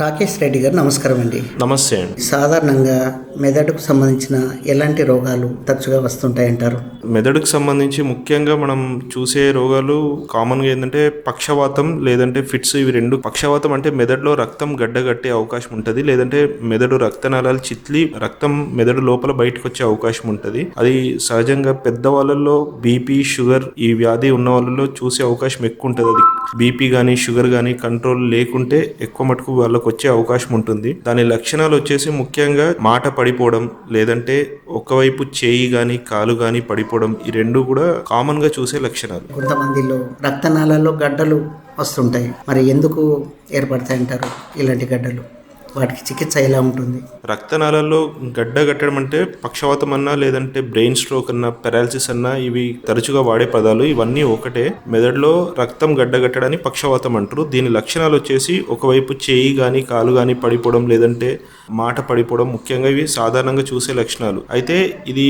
రాకేష్ రెడ్డి గారు నమస్కారం అండి. నమస్తే అండి. సాధారణంగా మెదడుకు సంబంధించిన ఎలాంటి రోగాలు తరచుగా వస్తుంటాయంటారు? మెదడుకు సంబంధించి ముఖ్యంగా మనం చూసే రోగాలు కామన్గా ఏంటంటే పక్షవాతం లేదంటే ఫిట్స్ ఇవి రెండు. పక్షవాతం అంటే మెదడులో రక్తం గడ్డగట్టే అవకాశం ఉంటుంది. లేదంటే మెదడు రక్తనాళాలు చిట్లి రక్తం మెదడు లోపల బయటకు వచ్చే అవకాశం ఉంటుంది. అది సహజంగా పెద్దవాళ్ళల్లో బీపీ షుగర్ ఈ వ్యాధి ఉన్న వాళ్ళలో చూసే అవకాశం ఎక్కువ ఉంటుంది. అది బీపీ కానీ షుగర్ కానీ కంట్రోల్ లేకుంటే ఎక్కువ మటుకు వాళ్ళకు వచ్చే అవకాశం ఉంటుంది దాని లక్షణాలు వచ్చేసి ముఖ్యంగా మాట పడిపోవడం లేదంటే ఒకవైపు చేయి కానీ కాలు కానీ పడిపోవడం ఈ రెండు కూడా కామన్గా చూసే లక్షణాలు. కొంతమందిలో రక్తనాళాల్లో గడ్డలు వస్తుంటాయి. మరి ఎందుకు ఏర్పడతాయంటారు ఇలాంటి గడ్డలు? వాటికి చికిత్స ఎలా ఉంటుంది? రక్తనాళాల్లో గడ్డ కట్టడం అంటే పక్షవాతం అన్నా లేదంటే బ్రెయిన్ స్ట్రోక్ అన్నా పెరాలసిస్ అన్నా ఇవి తరచుగా వాడే పదాలు. ఇవన్నీ ఒకటే. మెదడులో రక్తం గడ్డ కట్టడాన్ని పక్షవాతం అంటారు. దీని లక్షణాలు వచ్చేసి ఒకవైపు చేయి కానీ కాలు కానీ పడిపోవడం లేదంటే మాట పడిపోవడం ముఖ్యంగా ఇవి సాధారణంగా చూసే లక్షణాలు. అయితే ఇది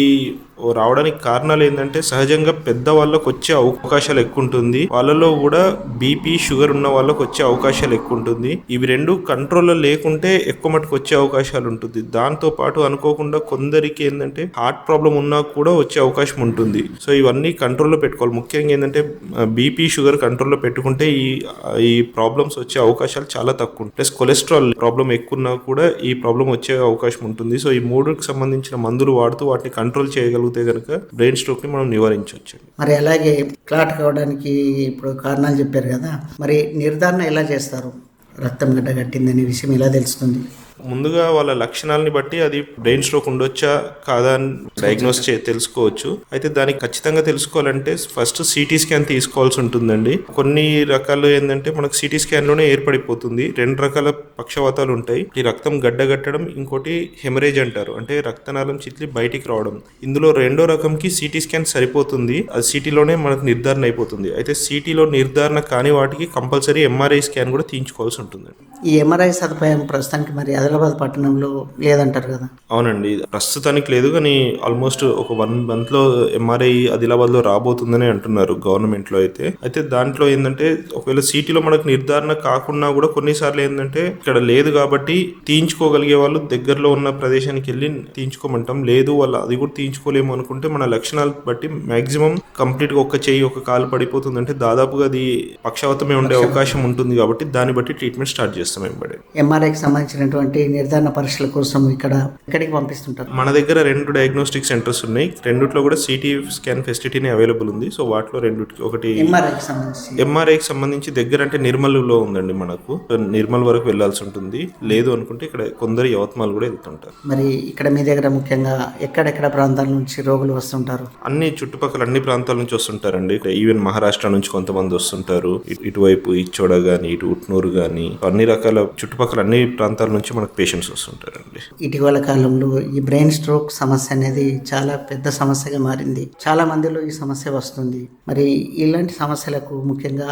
రావడానికి కారణాలు ఏంటంటే సహజంగా పెద్ద వాళ్ళకు వచ్చే అవకాశాలు ఎక్కువ ఉంటుంది వాళ్ళలో కూడా బీపీ షుగర్ ఉన్న వాళ్ళకు వచ్చే అవకాశాలు ఎక్కువ ఉంటుంది ఇవి రెండు కంట్రోల్లో లేకుంటే ఎక్కువ మటుకు వచ్చే అవకాశాలు ఉంటుంది. దాంతో పాటు అనుకోకుండా కొందరికి ఏంటంటే హార్ట్ ప్రాబ్లం ఉన్నా కూడా వచ్చే అవకాశం ఉంటుంది. సో ఇవన్నీ కంట్రోల్లో పెట్టుకోవాలి. ముఖ్యంగా ఏంటంటే బీపీ షుగర్ కంట్రోల్లో పెట్టుకుంటే ఈ ఈ ప్రాబ్లమ్స్ వచ్చే అవకాశాలు చాలా తక్కువ ఉంటాయి ప్లస్ కొలెస్ట్రాల్ ప్రాబ్లం ఎక్కువ ఉన్నా కూడా ఈ ప్రాబ్లం వచ్చే అవకాశం ఉంటుంది. సో ఈ మూడుకి సంబంధించిన మందులు వాడుతూ వాటిని కంట్రోల్ చేయగలిగితే కనుక బ్రెయిన్ స్ట్రోక్ని మనం నివారించవచ్చు. మరి అలాగే క్లాట్ కావడానికి ఇప్పుడు కారణాలు చెప్పారు కదా. మరి నిర్ధారణ ఎలా చేస్తారు? రక్తం గడ్డ కట్టిందనే విషయం ఎలా తెలుస్తుంది? ముందుగా వాళ్ళ లక్షణాలని బట్టి అది బ్రెయిన్ స్ట్రోక్ ఉండొచ్చా కాదా అని డయాగ్నోస్ చే తెలుసుకోవచ్చు. అయితే దానికి ఖచ్చితంగా తెలుసుకోవాలంటే ఫస్ట్ సిటీ స్కాన్ తీసుకోవాల్సి ఉంటుందండి. కొన్ని రకాలు ఏంటంటే మనకు సిటీ స్కాన్లోనే ఏర్పడిపోతుంది. రెండు రకాల పక్షవాతాలు ఉంటాయి. ఈ రక్తం గడ్డగట్టడం ఇంకోటి హెమరేజ్ అంటారు. అంటే రక్తనాళం చిట్లి బయటికి రావడం. ఇందులో రెండో రకంకి సిటీ స్కాన్ సరిపోతుంది. అది సిటీలోనే మనకు నిర్ధారణ అయిపోతుంది. అయితే సిటీలో నిర్ధారణ కాని వాటికి కంపల్సరీ ఎంఆర్ఐ స్కాన్ కూడా తీయించుకోవాల్సి ఉంటుంది ఈ ఎంఆర్ఐ సదుపాయం ప్రస్తుతానికి మరి ఆదిలాబాద్ పట్టణంలో లేదంటారు కదా? అవునండి. ప్రస్తుతానికి లేదు కానీ ఆల్మోస్ట్ ఒక వన్ మంత్లో ఎంఆర్ఐ ఆదిలాబాద్లో రాబోతుందని అంటున్నారు గవర్నమెంట్లో అయితే. అయితే దాంట్లో ఏంటంటే ఒకవేళ సిటీలో మనకు నిర్ధారణ కాకుండా కూడా కొన్నిసార్లు ఏంటంటే ఇక్కడ లేదు కాబట్టి తీయించుకోగలిగే వాళ్ళు దగ్గరలో ఉన్న ప్రదేశానికి వెళ్ళి తీయించుకోమంటాం. లేదు వాళ్ళు అది కూడా తీయించుకోలేము అనుకుంటే మన లక్షణాలు బట్టి మాక్సిమం కంప్లీట్గా ఒక చెయ్యి ఒక కాలు పడిపోతుంది అంటే దాదాపుగా అది పక్షవాతమే ఉండే అవకాశం ఉంటుంది కాబట్టి దాన్ని బట్టి ట్రీట్మెంట్ స్టార్ట్ చేస్తాం ఎంఆర్ఐకి సంబంధించినటువంటి నిర్ధారణ పరీక్షల కోసం ఇక్కడ ఎక్కడికి పంపిస్తుంటారు. మన దగ్గర రెండు డయాగ్నోస్టిక్ సెంటర్స్ ఉన్నాయి. రెండిట్లో కూడా సిటీ స్కాన్ ఫెసిలిటీని అవైలబుల్ ఉంది. సో వాటిలో రెండిటికి ఒకటి ఎంఆర్ఐకి సంబంధించి. ఎంఆర్ఐకి సంబంధించి దగ్గర అంటే నిర్మల్లో ఉందండి మనకు. నిర్మల్ వరకు వెళ్ళాల్సి ఉంటుంది. లేదు అనుకుంటే ఇక్కడ కొందరు యవత్మాలు కూడా వెళ్తుంటారు. మరి ఇక్కడ మీ దగ్గర ముఖ్యంగా ఎక్కడెక్కడ ప్రాంతాల నుంచి రోగులు వస్తుంటారు? అన్ని చుట్టుపక్కల అన్ని ప్రాంతాల నుంచి వస్తుంటారండి. ఈవెన్ మహారాష్ట్ర నుంచి కొంతమంది వస్తుంటారు. ఇటు- ఇటువైపు ఇచ్చోడ గాని ఇటు ఉట్నూరు గాని అన్ని రకాల చుట్టుపక్కల అన్ని ప్రాంతాల నుంచి మనకు పేషెంట్స్ వస్తుంటారండి. ఇటీవల కాలంలో ఈ బ్రెయిన్ స్ట్రోక్ సమస్య అనేది చాలా పెద్ద సమస్యగా మారింది. చాలా మందిలో ఈ సమస్య వస్తుంది. మరి ఇలాంటి సమస్యలకు ముఖ్యంగా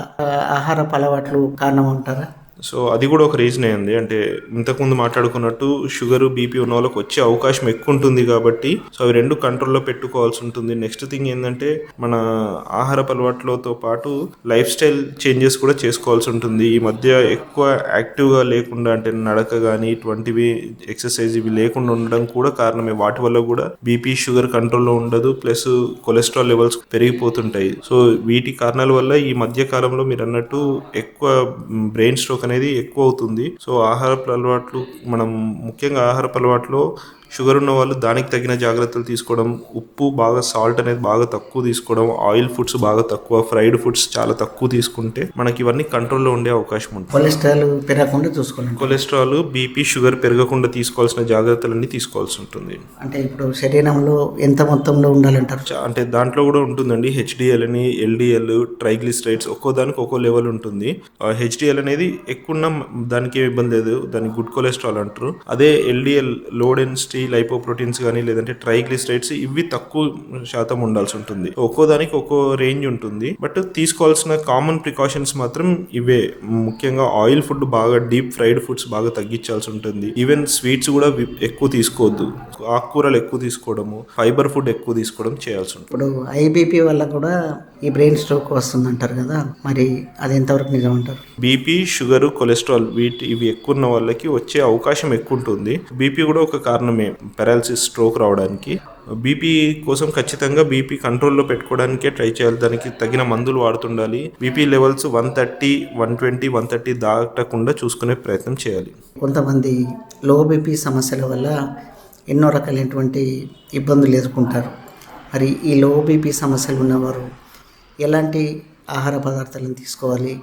ఆహారపు అలవాట్లు కారణం ఉంటారా సో అది కూడా ఒక రీజన్ అయింది అంటే ఇంతకుముందు మాట్లాడుకున్నట్టు షుగర్ బీపీ ఉన్న వాళ్ళకి వచ్చే అవకాశం ఎక్కువ ఉంటుంది కాబట్టి సో అవి రెండు కంట్రోల్లో పెట్టుకోవాల్సి ఉంటుంది. నెక్స్ట్ థింగ్ ఏంటంటే మన ఆహారపు అలవాట్లతో పాటు లైఫ్ స్టైల్ చేంజెస్ కూడా చేసుకోవాల్సి ఉంటుంది. ఈ మధ్య ఎక్కువ యాక్టివ్గా లేకుండా అంటే నడక కానీ ఇటువంటివి ఎక్సర్సైజ్ ఇవి లేకుండా ఉండడం కూడా కారణమే. వాటి వల్ల కూడా బీపీ షుగర్ కంట్రోల్లో ఉండదు. ప్లస్ కొలెస్ట్రాల్ లెవెల్స్ పెరిగిపోతుంటాయి. సో వీటి కారణాల వల్ల ఈ మధ్య కాలంలో మీరు అన్నట్టు ఎక్కువ బ్రెయిన్ స్ట్రోక్ అనేది ఎక్కువ అవుతుంది. సో ఆహారపు అలవాట్లు మనం ముఖ్యంగా ఆహారపు అలవాట్లో షుగర్ ఉన్న వాళ్ళు దానికి తగిన జాగ్రత్తలు తీసుకోవడం ఉప్పు బాగా సాల్ట్ అనేది బాగా తక్కువ తీసుకోవడం ఆయిల్ ఫుడ్స్ బాగా తక్కువ ఫ్రైడ్ ఫుడ్స్ చాలా తక్కువ తీసుకుంటే మనకి ఇవన్నీ కంట్రోల్లో ఉండే అవకాశం ఉంటుంది. కొలెస్ట్రాల్ పెరగకుండా చూసుకోవాలి కొలెస్ట్రాల్ బీపీ షుగర్ పెరగకుండా తీసుకోవాల్సిన జాగ్రత్తలన్నీ తీసుకోవాల్సి ఉంటుంది. అంటే ఇప్పుడు శరీరంలో ఎంత మొత్తంలో ఉండాలంటారు? అంటే దాంట్లో కూడా ఉంటుందండి. హెచ్డిఎల్ అని ఎల్డిఎల్ ట్రైగ్లిసరైడ్స్ ఒక్కో దానికి ఒక్కో లెవెల్ ఉంటుంది. హెచ్డిఎల్ అనేది ఎక్కువ ఉన్న దానికి ఏమి ఇబ్బంది లేదు. దానికి గుడ్ కొలెస్ట్రాల్ అంటారు. అదే ఎల్డిఎల్లో డెన్సిటీ లైపోప్రోటీన్స్ కానీ లేదంటే ట్రైగ్లిసరైడ్స్ ఇవి తక్కువ శాతం ఉండాల్సి ఉంటుంది. ఒక్కో దానికి ఒక్కో రేంజ్ ఉంటుంది. బట్ తీసుకోవాల్సిన కామన్ ప్రికాషన్స్ మాత్రం ఇవే. ముఖ్యంగా ఆయిల్ ఫుడ్ బాగా డీప్ ఫ్రైడ్ ఫుడ్స్ బాగా తగ్గించాల్సి ఉంటుంది. ఈవెన్ స్వీట్స్ కూడా ఎక్కువ తీసుకోవద్దు. ఆకుకూరలు ఎక్కువ తీసుకోవడము ఫైబర్ ఫుడ్ ఎక్కువ తీసుకోవడం చేయాల్సి ఉంటుంది. ఇప్పుడు ఐబీపీ వల్ల కూడా ఈ బ్రెయిన్ స్ట్రోక్ వస్తుంది అంటారు కదా. మరి అది ఎంతవరకు నిజం అంటారు? బీపీ షుగర్ కొలెస్ట్రాల్ వీటి ఇవి ఎక్కువ ఉన్న వాళ్ళకి వచ్చే అవకాశం ఎక్కువ ఉంటుంది. బీపీ కూడా ఒక కారణమే. పెరాలసిస్ స్ట్రోక్ రావడానికి. బీపీ కోసం ఖచ్చితంగా బీపీ కంట్రోల్లో పెట్టుకోవడానికే ట్రై చేయాలి. దానికి తగిన మందులు వాడుతుండాలి. BP levels one thirty one twenty one thirty దాటకుండా చూసుకునే ప్రయత్నం చేయాలి. కొంతమంది లో బీపీ సమస్యల వల్ల ఎన్నో రకాలైనటువంటి ఇబ్బందులు ఎదుర్కొంటారు. మరి ఈ లో బీపీ సమస్యలు ఉన్నవారు ఎలాంటి ఆహార పదార్థాలను తీసుకోవాలి?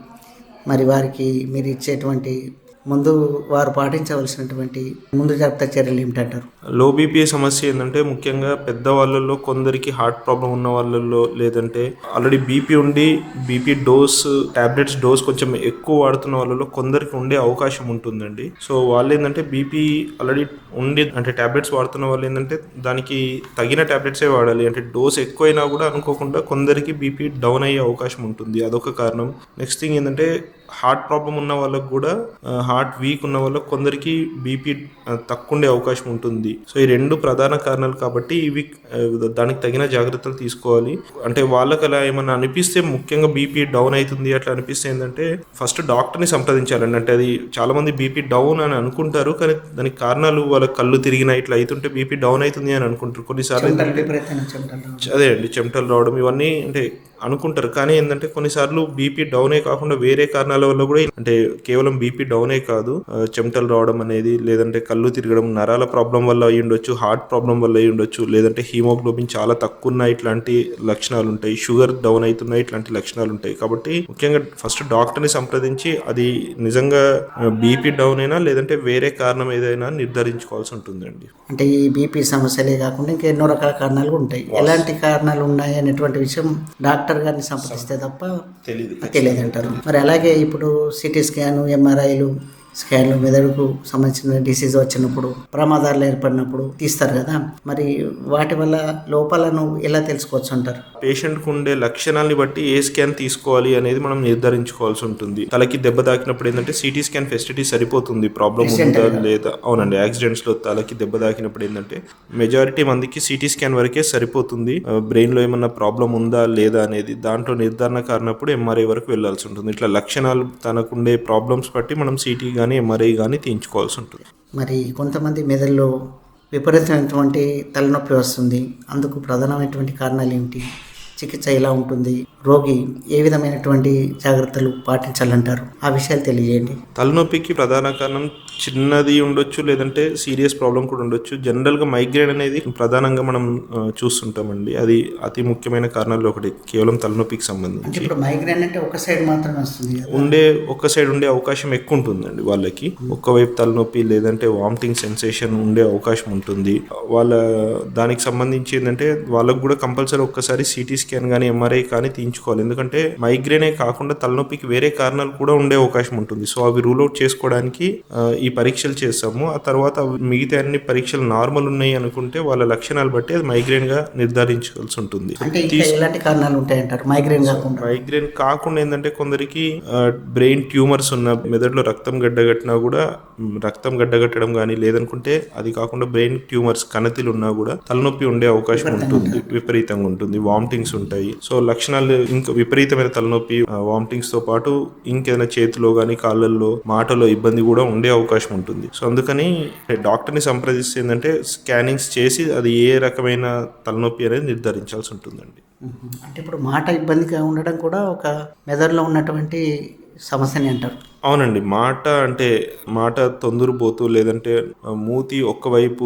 మరి వారికి మీరు ఇచ్చేటువంటి ముందు వారు పాటించవలసినటువంటి ముందు జాగ్రత్త చర్యలు ఏమిటంటారు? లో బీపీ సమస్య ఏంటంటే ముఖ్యంగా పెద్దవాళ్ళల్లో కొందరికి హార్ట్ ప్రాబ్లం ఉన్న వాళ్ళల్లో లేదంటే ఆల్రెడీ బీపీ ఉండి బీపీ డోస్ టాబ్లెట్స్ డోస్ కొంచెం ఎక్కువ వాడుతున్న వాళ్ళలో కొందరికి ఉండే అవకాశం ఉంటుందండి. సో వాళ్ళు ఏంటంటే బీపీ ఆల్రెడీ ఉండి అంటే టాబ్లెట్స్ వాడుతున్న వాళ్ళు ఏంటంటే దానికి తగిన టాబ్లెట్సే వాడాలి. అంటే డోస్ ఎక్కువైనా కూడా అనుకోకుండా కొందరికి బీపీ డౌన్ అయ్యే అవకాశం ఉంటుంది. అదొక కారణం. నెక్స్ట్ థింగ్ ఏంటంటే హార్ట్ ప్రాబ్లం ఉన్న వాళ్ళకు కూడా హార్ట్ వీక్ ఉన్న వాళ్ళకి కొందరికి బీపీ తక్కువ ఉండే అవకాశం ఉంటుంది. సో ఈ రెండు ప్రధాన కారణాలు కాబట్టి ఇవి దానికి తగిన జాగ్రత్తలు తీసుకోవాలి. అంటే వాళ్ళకి అలా ఏమన్నా అనిపిస్తే ముఖ్యంగా బీపీ డౌన్ అవుతుంది. అట్లా అనిపిస్తే ఏంటంటే ఫస్ట్ డాక్టర్ని సంప్రదించాలండి. అంటే అది చాలా మంది బీపీ డౌన్ అని అనుకుంటారు. కానీ దానికి కారణాలు వాళ్ళ కళ్ళు తిరిగిన ఇట్లా అవుతుంటే బీపీ డౌన్ అవుతుంది అని అనుకుంటారు. కొన్నిసార్లు అదే అండి చెమటలు రావడం ఇవన్నీ అంటే అనుకుంటారు. కానీ ఏంటంటే కొన్నిసార్లు బీపీ డౌనే కాకుండా వేరే కారణాల వల్ల కూడా అంటే కేవలం బీపీ డౌనే కాదు చెమటలు రావడం అనేది లేదంటే కళ్ళు తిరగడం నరాల ప్రాబ్లం వల్ల అయ్యి ఉండొచ్చు హార్ట్ ప్రాబ్లం వల్ల అయ్యి ఉండొచ్చు లేదంటే హీమోగ్లోబిన్ చాలా తక్కువ ఉన్న ఇట్లాంటి లక్షణాలు ఉంటాయి. షుగర్ డౌన్ అవుతున్నాయి ఇట్లాంటి లక్షణాలు ఉంటాయి. కాబట్టి ముఖ్యంగా ఫస్ట్ డాక్టర్ని సంప్రదించి అది నిజంగా బీపీ డౌన్ అయినా లేదంటే వేరే కారణం ఏదైనా నిర్ధారించుకోవాల్సి ఉంటుందండి. అంటే ఈ బీపీ సమస్యలే కాకుండా ఇంకా ఎన్నో రకాల కారణాలు ఉంటాయి. ఎలాంటి కారణాలు ఉన్నాయి అనేటువంటి విషయం డాక్టర్ గారిని సంప్రదిస్తే తప్ప తెలియదు తెలియదు అంటారు మరి అలాగే ఇప్పుడు సిటీ స్కాన్ ఎంఆర్ఐలు స్కాన్లు మెదడుకు సంబంధించిన డిసీజ్ వచ్చినప్పుడు ప్రమాదాలు ఏర్పడినప్పుడు తీస్తారు కదా. మరి వాటి వల్ల లోపాలను ఎలా తెలుసుకోవచ్చు అంటారు? పేషెంట్కు ఉండే లక్షణాలని బట్టి ఏ స్కాన్ తీసుకోవాలి అనేది మనం నిర్ధారించుకోవాల్సి ఉంటుంది. తలకి దెబ్బ తాకినప్పుడు ఏంటంటే సిటీ స్కాన్ ఫెసిలిటీ సరిపోతుంది. ప్రాబ్లం ఉందా లేదా? అవునండి. యాక్సిడెంట్స్లో తలకి దెబ్బ తాకినప్పుడు ఏంటంటే మెజారిటీ మందికి సిటీ స్కాన్ వరకే సరిపోతుంది. బ్రెయిన్లో ఏమన్నా ప్రాబ్లం ఉందా లేదా అనేది దాంట్లో నిర్ధారణ కారణప్పుడు ఎంఆర్ఐ వరకు వెళ్ళాల్సి ఉంటుంది. ఇట్లా లక్షణాలు తనకుండే ప్రాబ్లమ్స్ బట్టి మనం సిటీ కానీ ఎంఆర్ఐ కానీ తీయించుకోవాల్సి ఉంటుంది. మరి కొంతమంది మెదడులో విపరీతమైనటువంటి తలనొప్పి వస్తుంది. అందుకు ప్రధానమైనటువంటి కారణాలు ఏమిటి? చికిత్స ఎలా ఉంటుంది? రోగి ఏ విధమైనటువంటి జాగ్రత్తలు పాటించాలంటారు? ఆ విషయాలు తెలియజేయండి. తలనొప్పికి ప్రధాన కారణం చిన్నది ఉండొచ్చు లేదంటే సీరియస్ ప్రాబ్లం కూడా ఉండొచ్చు. జనరల్గా మైగ్రేన్ అనేది ప్రధానంగా మనం చూస్తుంటామండి. అది అతి ముఖ్యమైన కారణాల్లో ఒకటి. కేవలం తలనొప్పికి సంబంధించి. ఇప్పుడు మైగ్రేన్ అంటే ఒక సైడ్ మాత్రమే వస్తుంది ఉండే ఒక్క సైడ్ ఉండే అవకాశం ఎక్కువ ఉంటుందండి వాళ్ళకి. ఒక్కవైపు తలనొప్పి లేదంటే వామిటింగ్ సెన్సేషన్ ఉండే అవకాశం ఉంటుంది. వాళ్ళ దానికి సంబంధించి ఏంటంటే వాళ్ళకు కూడా కంపల్సరీ ఒక్కసారి సిటీ స్కాన్ కానీ ఎంఆర్ఐ కానీ తీయించుకోవాలి. ఎందుకంటే మైగ్రేనే కాకుండా తలనొప్పికి వేరే కారణాలు కూడా ఉండే అవకాశం ఉంటుంది. సో అవి రూల్ అవుట్ చేసుకోవడానికి ఆ, ఈ పరీక్షలు చేస్తాము ఆ తర్వాత మిగతా అన్ని పరీక్షలు నార్మల్ ఉన్నాయి అనుకుంటే వాళ్ళ లక్షణాలు బట్టి అది మైగ్రేన్గా నిర్ధారించుకోవాల్సి ఉంటుంది. ఎలాంటి కారణాలు ఉంటాయంటారు? మైగ్రేన్ కాకుండా. మైగ్రేన్ కాకుండా ఏంటంటే కొందరికి బ్రెయిన్ ట్యూమర్స్ ఉన్న మెదడులో రక్తం గడ్డగట్టినా కూడా రక్తం గడ్డగట్టడం కానీ లేదనుకుంటే అది కాకుండా బ్రెయిన్ ట్యూమర్స్ కణతిలు ఉన్నా కూడా తలనొప్పి ఉండే అవకాశం ఉంటుంది. విపరీతంగా ఉంటుంది. వామిటింగ్స్ ఉంటాయి. సో లక్షణాలు ఇంకా విపరీతమైన తలనొప్పి వామిటింగ్స్తో పాటు ఇంకేదైనా చేతిలో కానీ కాళ్ళల్లో మాటలో ఇబ్బంది కూడా ఉండే అవకాశం అవకాశం ఉంటుంది. సో అందుకని డాక్టర్ని సంప్రదిస్తే ఏంటంటే స్కానింగ్స్ చేసి అది ఏ రకమైన తలనొప్పి అనేది నిర్ధారించాల్సి ఉంటుందండి. అంటే ఇప్పుడు మాట ఇబ్బందిగా ఉండడం కూడా ఒక మెదడులో ఉన్నటువంటి సమస్యని అంటారు. అవునండి. మాట అంటే మాట తొందరపోతూ లేదంటే మూతి ఒక్కవైపు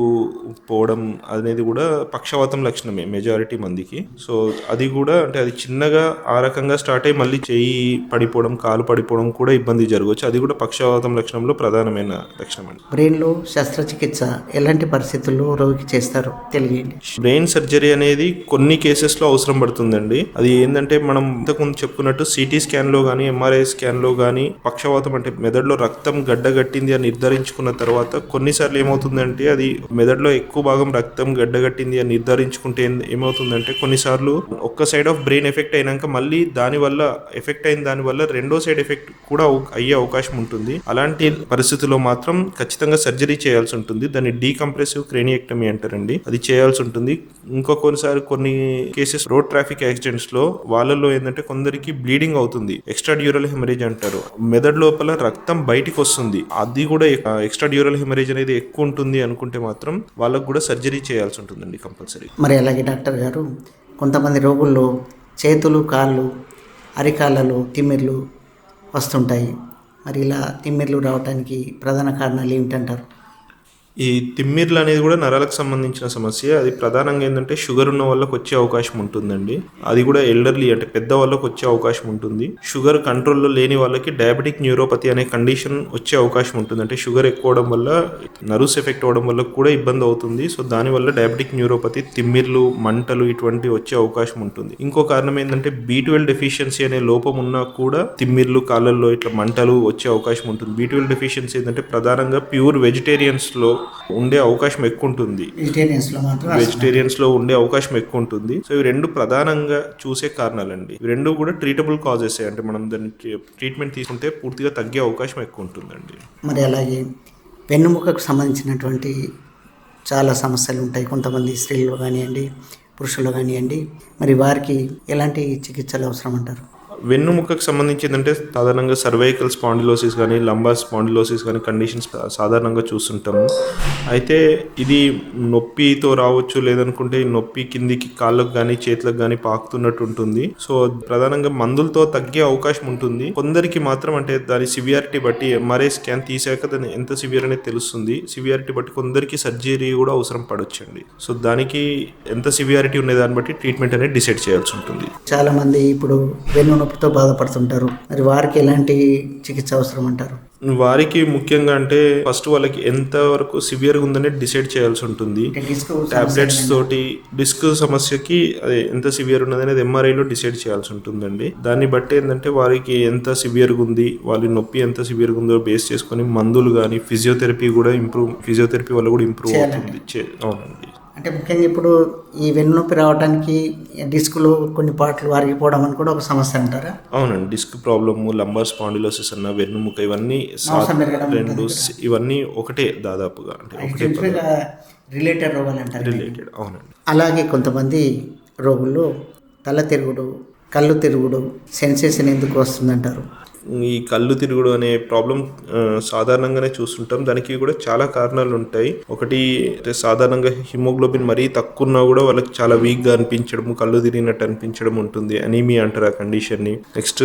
పోవడం అనేది కూడా పక్షవాతం లక్షణమే మెజారిటీ మందికి. సో అది కూడా అంటే అది చిన్నగా ఆ రకంగా స్టార్ట్ అయ్యి మళ్ళీ చెయ్యి పడిపోవడం కాలు పడిపోవడం కూడా ఇబ్బంది జరగవచ్చు. అది కూడా పక్షవాతం లక్షణంలో ప్రధానమైన లక్షణం అండి. బ్రెయిన్లో శస్త్రచికిత్స ఎలాంటి పరిస్థితుల్లో రోగికి చేస్తారు తెలియజేయండి బ్రెయిన్ సర్జరీ అనేది కొన్ని కేసెస్లో అవసరం పడుతుందండి. అది ఏంటంటే మనం ఇంతకుముందు చెప్పుకున్నట్టు సిటీ స్కాన్లో కానీ ఎంఆర్ఐ స్కాన్లో కానీ పక్షవాతం తర్వాత అంటే మెదడులో రక్తం గడ్డగట్టింది అని నిర్ధారించుకున్న తర్వాత కొన్నిసార్లు ఏమవుతుందంటే అది మెదడులో ఎక్కువ భాగం రక్తం గడ్డగట్టింది అని నిర్ధారించుకుంటే ఏమవుతుందంటే కొన్నిసార్లు ఒక్క సైడ్ ఆఫ్ బ్రెయిన్ ఎఫెక్ట్ అయినాక మళ్ళీ దానివల్ల ఎఫెక్ట్ అయిన దానివల్ల రెండో సైడ్ ఎఫెక్ట్ కూడా అయ్యే అవకాశం ఉంటుంది. అలాంటి పరిస్థితుల్లో మాత్రం ఖచ్చితంగా సర్జరీ చేయాల్సి ఉంటుంది. దాన్ని డీకంప్రెసివ్ క్రేనియక్టమీ అంటారండి. అది చేయాల్సి ఉంటుంది. ఇంకో కొన్నిసార్లు కొన్ని కేసెస్ రోడ్ ట్రాఫిక్ యాక్సిడెంట్స్లో వాళ్ళలో ఏంటంటే కొందరికి బ్లీడింగ్ అవుతుంది. ఎక్స్ట్రా డ్యూరల్ హెమరేజ్ అంటారు. మెదడులో లోపల రక్తం బయటికి వస్తుంది. అది కూడా ఎక్స్ట్రా డ్యూరల్ హెమరేజ్ అనేది ఎక్కువ ఉంటుంది అనుకుంటే మాత్రం వాళ్ళకు కూడా సర్జరీ చేయాల్సి ఉంటుందండి కంపల్సరీ మరి అలాగే డాక్టర్ గారు కొంతమంది రోగుల్లో చేతులు కాళ్ళు అరికాళ్ళలో తిమ్మిర్లు వస్తుంటాయి. మరి ఇలా తిమ్మిర్లు రావడానికి ప్రధాన కారణాలు ఏమిటంటారు? ఈ తిమ్మిర్లు అనేది కూడా నరాలకు సంబంధించిన సమస్య. అది ప్రధానంగా ఏంటంటే షుగర్ ఉన్న వాళ్ళకి వచ్చే అవకాశం ఉంటుందండి. అది కూడా ఎల్డర్లీ అంటే పెద్ద వాళ్ళకి వచ్చే అవకాశం ఉంటుంది. షుగర్ కంట్రోల్లో లేని వాళ్ళకి డయాబెటిక్ న్యూరోపతి అనే కండిషన్ వచ్చే అవకాశం ఉంటుంది. అంటే షుగర్ ఎక్కువ అవడం వల్ల నర్వ్స్ ఎఫెక్ట్ అవడం వల్ల కూడా ఇబ్బంది అవుతుంది. సో దానివల్ల డయాబెటిక్ న్యూరోపతి తిమ్మిర్లు మంటలు ఇటువంటి వచ్చే అవకాశం ఉంటుంది. ఇంకో కారణం ఏంటంటే బీ ట్వెల్వ్ డెఫిషియన్సీ అనే లోపం ఉన్నా కూడా తిమ్మిర్లు కాళ్ళల్లో ఇట్లా మంటలు వచ్చే అవకాశం ఉంటుంది. బీ ట్వెల్వ్ డెఫిషియన్సీ ఏంటంటే ప్రధానంగా ప్యూర్ వెజిటేరియన్స్లో ఉండే అవకాశం ఎక్కువ ఉంటుంది వెజిటేరియన్స్లో ఉండే అవకాశం ఎక్కువ ఉంటుంది సో ఇవి రెండు ప్రధానంగా చూసే కారణాలండి. ఇవి రెండు కూడా ట్రీటబుల్ కాజెస్ అంటే మనం దాన్ని ట్రీట్మెంట్ తీసుకుంటే పూర్తిగా తగ్గే అవకాశం ఎక్కువ ఉంటుందండి మరి అలాగే వెన్నుముకకు సంబంధించినటువంటి చాలా సమస్యలు ఉంటాయి. కొంతమంది స్త్రీలు కానివ్వండి పురుషులు కానివ్వండి. మరి వారికి ఎలాంటి చికిత్సలు అవసరం అంటారు వెన్నుముకకు సంబంధించి ఏంటంటే సాధారణంగా సర్వైకల్ స్పాండిలోసిస్ కానీ లంబార్ స్పాండిలోసిస్ కానీ కండిషన్స్ సాధారణంగా చూస్తుంటాము. అయితే ఇది నొప్పితో రావచ్చు లేదనుకుంటే నొప్పి కిందికి కాళ్ళకు కానీ చేతులకు కానీ పాకుతున్నట్టు ఉంటుంది. సో ప్రధానంగా మందులతో తగ్గే అవకాశం ఉంటుంది. కొందరికి మాత్రం అంటే దాని సివియారిటీ బట్టి ఎంఆర్ఐ స్కాన్ తీసాక దాని ఎంత సివియర్ అనేది తెలుస్తుంది. సివియారిటీ బట్టి కొందరికి సర్జరీ కూడా అవసరం పడొచ్చండి. సో దానికి ఎంత సివియారిటీ ఉండే దాన్ని బట్టి ట్రీట్మెంట్ అనేది డిసైడ్ చేయాల్సి ఉంటుంది. చాలా మంది ఇప్పుడు వెన్ను నొప్పితో బాధపడుతుంటారు. మరి వారికి ఎలాంటి చికిత్స అవసరం అంటారు? వారికి ముఖ్యంగా అంటే ఫస్ట్ వాళ్ళకి ఎంత వరకు సివియర్ ఉందనే డిసైడ్ చేయాల్సి ఉంటుంది. టాబ్లెట్స్ తోటి డిస్క్ సమస్యకి అదే ఎంత సివియర్ ఉన్నది అనేది ఎంఆర్ఐలో డిసైడ్ చేయాల్సి ఉంటుందండి. దాన్ని బట్టి ఏంటంటే వారికి ఎంత సివియర్గా ఉంది వాళ్ళ నొప్పి ఎంత సివియర్గా ఉందో బేస్ చేసుకొని మందులు కానీ ఫిజియోథెరపీ కూడా ఇంప్రూవ్ ఫిజియోథెరపీ వల్ల కూడా ఇంప్రూవ్ అవుతుంది. అవునండి. అంటే ముఖ్యంగా ఇప్పుడు ఈ వెన్ను నొప్పి రావడానికి డిస్క్లో కొన్ని పాటలు వారిగిపోవడం అని కూడా ఒక సమస్య అంటారా? అవునండి. డిస్క్ ప్రాబ్లము లంబార్ స్పాండిలోసిస్ అన్న వెన్నుముక ఇవన్నీ రెండు ఇవన్నీ ఒకటే దాదాపుగా. అంటే ఒకటే రిలేటెడ్ రోగాలు అంటారు రిలేటెడ్ అవునండి. అలాగే కొంతమంది రోగుల్లో తల తిరుగుడు కళ్ళు తిరుగుడు సెన్సేషన్ ఎందుకు వస్తుందంటారు? ఈ కళ్ళు తిరుగుడు అనే ప్రాబ్లం సాధారణంగానే చూస్తుంటాం. దానికి కూడా చాలా కారణాలు ఉంటాయి. ఒకటి సాధారణంగా హిమోగ్లోబిన్ మరీ తక్కువ ఉన్నా కూడా వాళ్ళకి చాలా వీక్గా అనిపించడం కళ్ళు తిరిగినట్టు అనిపించడం ఉంటుంది. అనీమియా అంటారు ఆ కండిషన్ని నెక్స్ట్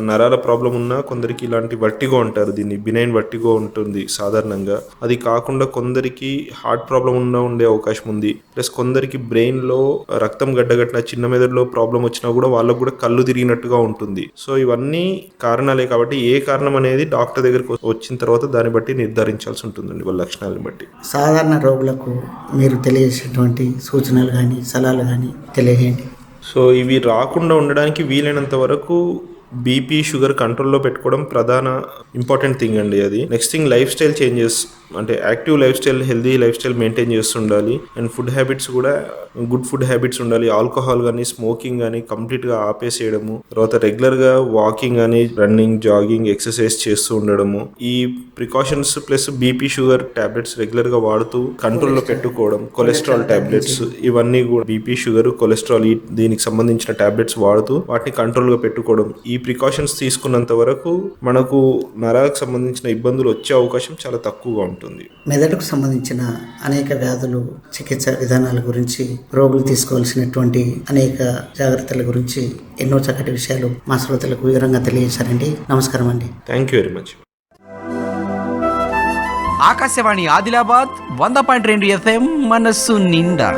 నరాల ప్రాబ్లం ఉన్నా కొందరికి ఇలాంటి వర్టిగో అంటారు దీన్ని. బినైన్ వర్టిగో ఉంటుంది సాధారణంగా. అది కాకుండా కొందరికి హార్ట్ ప్రాబ్లం ఉన్నా ఉండే అవకాశం ఉంది. ప్లస్ కొందరికి బ్రెయిన్లో రక్తం గడ్డగట్టిన చిన్న మెదడులో ప్రాబ్లం వచ్చినా కూడా వాళ్ళకు కూడా కళ్ళు తిరిగినట్టుగా ఉంటుంది. సో ఇవన్నీ కారణం కారణాలే కాబట్టి ఏ కారణం అనేది డాక్టర్ దగ్గరికి వచ్చిన తర్వాత దాన్ని బట్టి నిర్ధారించాల్సి ఉంటుందండి వాళ్ళ లక్షణాలను బట్టి. సాధారణ రోగులకు మీరు తెలియజేసేటువంటి సూచనలు కానీ సలహాలు కానీ తెలియజేయండి. సో ఇవి రాకుండా ఉండడానికి వీలైనంత వరకు బీపీ షుగర్ కంట్రోల్లో పెట్టుకోవడం ప్రధాన ఇంపార్టెంట్ థింగ్ అండి అది. Next thing lifestyle changes అంటే active lifestyle healthy lifestyle maintain చేస్తుండాలి. And food habits కూడా గుడ్ ఫుడ్ హ్యాబిట్స్ ఉండాలి. ఆల్కహాల్ కానీ స్మోకింగ్ కానీ కంప్లీట్గా ఆపేసేయడము తర్వాత రెగ్యులర్గా వాకింగ్ కానీ రన్నింగ్ జాగింగ్ ఎక్సర్సైజ్ చేస్తూ ఉండడము ఈ precautions plus BP sugar tablets రెగ్యులర్గా వాడుతూ కంట్రోల్లో పెట్టుకోవడం కొలెస్ట్రాల్ టాబ్లెట్స్ ఇవన్నీ కూడా బీపీ షుగర్ కొలెస్ట్రాల్ ఈ దీనికి సంబంధించిన టాబ్లెట్స్ వాడుతూ వాటిని కంట్రోల్గా పెట్టుకోవడం. ఈ ప్రికాషన్స్ తీసుకున్నంత వరకు మనకు నరాలకు సంబంధించిన ఇబ్బందులు వచ్చే అవకాశం చాలా తక్కువగా ఉంటుంది. మెదడుకు సంబంధించిన అనేక వ్యాధులు చికిత్స విధానాల గురించి రోగులు తీసుకోవాల్సినటువంటి అనేక జాగ్రత్తల గురించి ఎన్నో చక్కటి విషయాలు మా శ్రోతలకు వివరంగా తెలియజేశారండి. నమస్కారం అండి. Thank you very much Akashvani Adilabad వంద పాయింట్ రెండు ఎఫ్ఎం మనస్సు నిండా.